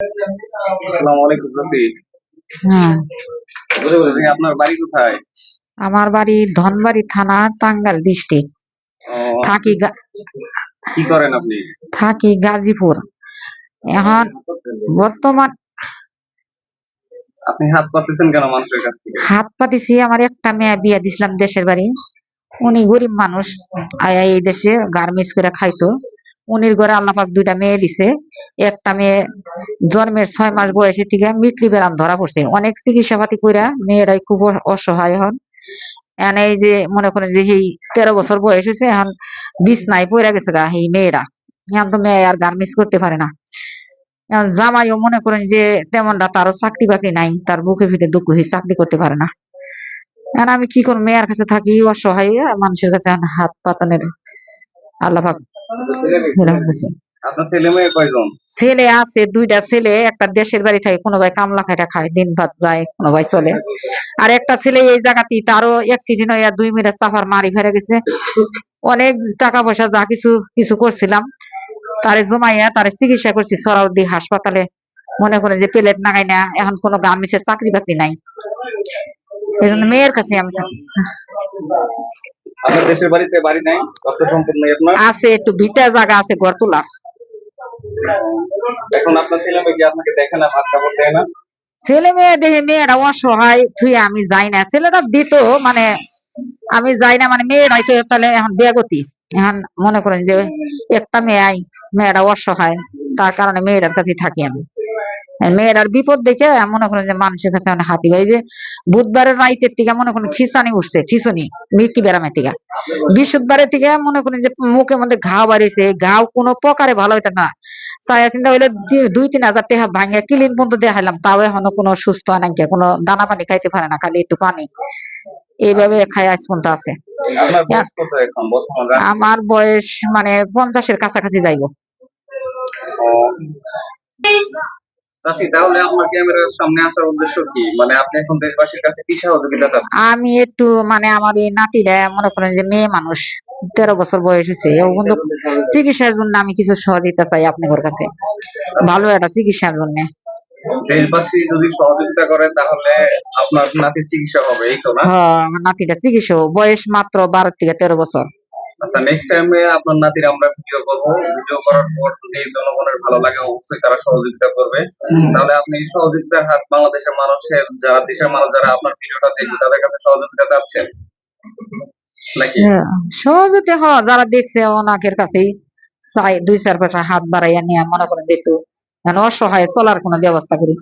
আসসালামু আলাইকুম রফিক। হ্যাঁ। আপনার বাড়ি কোথায়? আমার বাড়ি ধনবাড়ি থানা টাঙ্গাল ডিস্ট্রিক্ট। থাকি কি করেন আপনি? থাকি গাজীপুর। এখন বর্তমান আপনি হাত পাতেছেন কেন মানুষের কাছ থেকে? হাত পাতিছি আমার একটা মেয়ে বিয়ে দিছিলাম দেশের বাড়ি। উনি গরিব মানুষ আয়া এই দেশে গার্মেন্টস করে খাইতো। উনির ঘরে আল্লাপাক দুইটা মেয়ে দিছে। একটা মেয়ে জন্মের ছয় মাস বয়সে থেকে মৃত্যু বেরাম ধরা পড়ছে। অনেক চিকিৎসা পাতি কইরা মেয়েরাই খুব অসহায় হন। এনে এই যে মনে করেন যে এই তেরো বছর বয়স হয়েছে এখন বিছনায় পড়ে গেছে গা এই মেয়েরা। এখন তো মেয়ে আর গার্মেন্টস করতে পারে না। এখন জামাইও মনে করেন যে তেমনটা তারও চাকরি বাকরি নাই, তার বুকে ফিটে দুঃখ হয়ে চাকরি করতে পারে না। এখন আমি কি করব, মেয়ের কাছে থাকি অসহায়, মানুষের কাছে হাত পাতানের আল্লাহ। আপনার ছেলে মেয়ে কয়জন? ছেলে আছে দুইটা ছেলে একটা দেশের বাড়ি থাকে কোনো ভাই কামলা খাইটা খায় দিন ভাত যায় কোনো ভাই চলে। আর একটা ছেলে এই জায়গাতেই তারও অ্যাক্সিডেন্ট হইয়া দুই মিনিট সাফার মারি ফেলে গেছে। অনেক টাকা পয়সা যা কিছু কিছু করছিলাম। তারে জমাইয়া তারে চিকিৎসা করছি সরাউদ্দি হাসপাতালে। মনে করে যে প্লেট নাগাই না এখন কোনো গার্মেন্টসের চাকরি বাকরি নাই। এই জন্য মেয়ের কাছে আমি আপনার দেশের বাড়িতে বাড়ি নাই? অর্থ সম্পদ নেই আপনার? আছে একটু ভিটা জায়গা আছে ঘর তোলা এখন আপনার ছেলে মেয়ে কি আপনাকে দেখে না ভাত কাপড় দেয় না? ছেলে মেয়ে দেখে মেয়েরা অসহায় তুই আমি যাই না। ছেলেটা দিত মানে আমি যাই না মানে মেয়েরাই তো তাহলে এখন বেগতি এখন মনে করেন যে একটা মেয়ে মেয়েরা অসহায় তার কারণে মেয়েরার কাছে থাকি আমি। মেয়েরার বিপদ দেখে মনে করেন যে মানুষের কাছে মানে হাতি ভাই। যে বুধবারের রাইতের থেকে মনে করেন খিসানি উঠছে খিসুনি মৃত্যু বেড়ামের থেকে বৃহস্পতিবারের থেকে মনে করেন যে মুখের মধ্যে ঘাও বাড়িয়েছে ঘাও কোনো প্রকারে ভালো হইতে না। ছায়া চিন্তা হইলে দুই তিন হাজার টাকা ভাঙে ক্লিন পর্যন্ত দেখাইলাম তাও এখনও কোনো সুস্থ হয় নাকি কোনো দানা পানি খাইতে পারে না খালি একটু পানি। এইভাবে খাই আজ পর্যন্ত আছে। আমার বয়স মানে পঞ্চাশের কাছাকাছি যাইব। চাষি তাহলে আপনার ক্যামেরার সামনে আসার উদ্দেশ্য কি? মানে আপনি এখন দেশবাসীর কাছে কি সহযোগিতা চাচ্ছেন? আমি একটু মানে আমার এই নাতিরা মনে করেন যে মেয়ে মানুষ তেরো বছর বয়স হয়েছে ও কিন্তু চিকিৎসার জন্য আমি কিছু সহযোগিতা চাই আপনাদের কাছে। ভালো একটা চিকিৎসার জন্য। দেশবাসী যদি সহযোগিতা করে তাহলে আপনার নাতির চিকিৎসা হবে এই তো না? হ্যাঁ আমার নাতিটা চিকিৎসা বয়স মাত্র বারো থেকে তেরো বছর। আচ্ছা নেক্সট টাইমে আপনার নাতির আমরা ভিডিও করব। ভিডিও করার পর যদি জনগণের ভালো লাগে অবশ্যই তারা সহযোগিতা করবে। তাহলে আপনি সহযোগিতার হাত বাংলাদেশের মানুষের যারা দেশের মানুষ যারা আপনার ভিডিওটা দেখবে তাদের কাছে সহযোগিতা চাচ্ছেন? নাকি? হ্যাঁ, সহজতে হ যারা দেখছে ওনাকের কাছেই চাই দুই চার পয়সা হাত বাড়াইয়া নিয়ে মনে করেন যে একটু অসহায় চলার কোনো ব্যবস্থা করি।